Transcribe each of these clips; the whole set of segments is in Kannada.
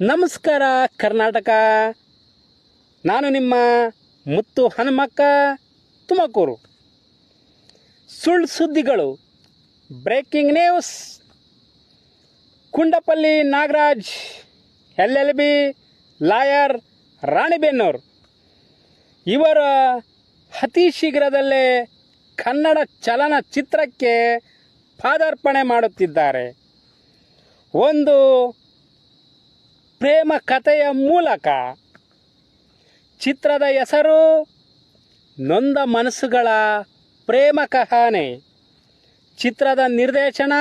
ನಮಸ್ಕಾರ, ಕರ್ನಾಟಕ. ನಾನು ನಿಮ್ಮ ಮುತ್ತು ಹನುಮಕ್ಕ ತುಮಕೂರು. ಸುಳ್ಳು ಸುದ್ದಿಗಳು, breaking news. Kundapalli Nagaraj, L L B lawyer Ranibennur. ಇವರ ಅತಿ ಶೀಘ್ರದಲ್ಲೇ ಕನ್ನಡ ಚಲನಚಿತ್ರಕ್ಕೆ ಪಾದಾರ್ಪಣೆ ಮಾಡುತ್ತಿದ್ದಾರೆ. ಒಂದು ಪ್ರೇಮ ಕಥೆಯ ಮೂಲಕ ಚಿತ್ರದ ಹೆಸರು ನೊಂದ ಮನಸ್ಸುಗಳ ಪ್ರೇಮ ಕಹಾನೆ. ಚಿತ್ರದ ನಿರ್ದೇಶನ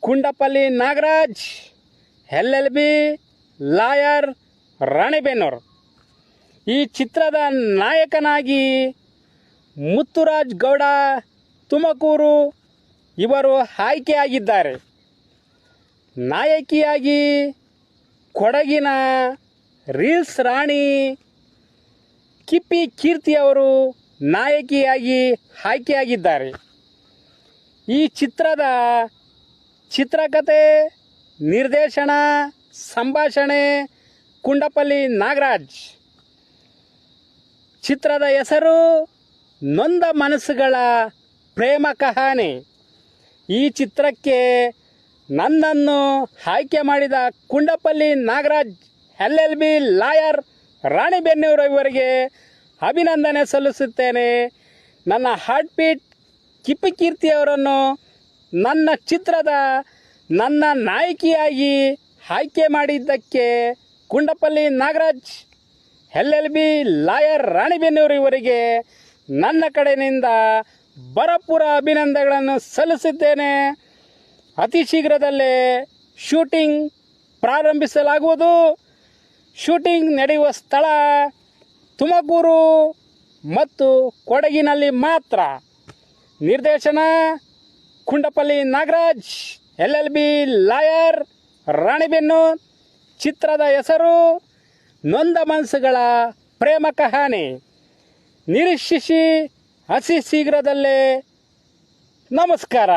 Kundapalli Nagaraj, L L B lawyer Ranibennur. ಈ ಚಿತ್ರದ ನಾಯಕನಾಗಿ ಮುತ್ತುರಾಜ್ ಗೌಡ, ತುಮಕೂರು ಇವರು ಆಯ್ಕೆಯಾಗಿದ್ದಾರೆ. ನಾಯಕಿಯಾಗಿ ಕೊಡಗಿನ ರೀಲ್ಸ್ ರಾಣಿ ಕಿಪ್ಪಿ ಕೀರ್ತಿ ಅವರು ನಾಯಕಿಯಾಗಿ ಆಯ್ಕೆಯಾಗಿದ್ದಾರೆ. ಈ ಚಿತ್ರದ ಚಿತ್ರಕತೆ, ನಿರ್ದೇಶನ, ಸಂಭಾಷಣೆ, ಕುಂಡಪಲ್ಲಿ ನಾಗರಾಜ್. ಚಿತ್ರದ ಹೆಸರು ನೊಂದ ಮನಸ್ಸುಗಳ ಪ್ರೇಮ ಕಹಾನಿ. ಈ ಚಿತ್ರಕ್ಕೆ ನನ್ನನ್ನು ಆಯ್ಕೆ ಮಾಡಿದ Kundapalli Nagaraj, L L B lawyer Ranibennur ಇವರಿಗೆ ಅಭಿನಂದನೆ ಸಲ್ಲಿಸುತ್ತೇನೆ. ನನ್ನ ಹಾರ್ಟ್ ಬೀಟ್ ಕಿಪ್ಪಿಕೀರ್ತಿಯವರನ್ನು ನನ್ನ ಚಿತ್ರದ ನನ್ನ ನಾಯಕಿಯಾಗಿ ಆಯ್ಕೆ ಮಾಡಿದ್ದಕ್ಕೆ Kundapalli Nagaraj, L L B lawyer Ranebennur ಇವರಿಗೆ ನನ್ನ ಕಡೆಯಿಂದ ಭರಪೂರ ಅಭಿನಂದನೆಗಳನ್ನು ಸಲ್ಲಿಸಿದ್ದೇನೆ ಅತಿ ಶೀಘ್ರದಲ್ಲೇ ಶೂಟಿಂಗ್ ಪ್ರಾರಂಭಿಸಲಾಗುವುದು. ಶೂಟಿಂಗ್ ನಡೆಯುವ ಸ್ಥಳ ತುಮಕೂರು ಮತ್ತು ಕೊಡಗಿನಲ್ಲಿ ಮಾತ್ರ. ನಿರ್ದೇಶನ Kundapalli Nagaraj, L L B lawyer Ranebennu ಚಿತ್ರದ ಹೆಸರು ನೊಂದ ಮನಸ್ಸುಗಳ ಪ್ರೇಮ ಕಹಾನಿ. ನಿರೀಕ್ಷಿಸಿ ಅತಿ ಶೀಘ್ರದಲ್ಲೇ ನಮಸ್ಕಾರ.